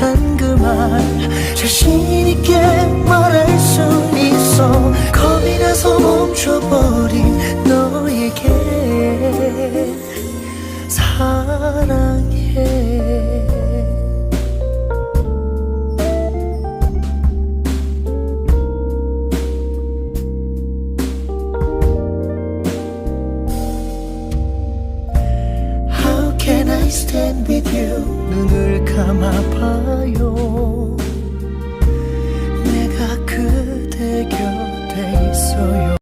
한 그 말. 자신 있게 말할 수 있어. 겁이 나서 멈춰버린 너에게. 사랑해. How can I stand with you? 눈을 감아봐. 所有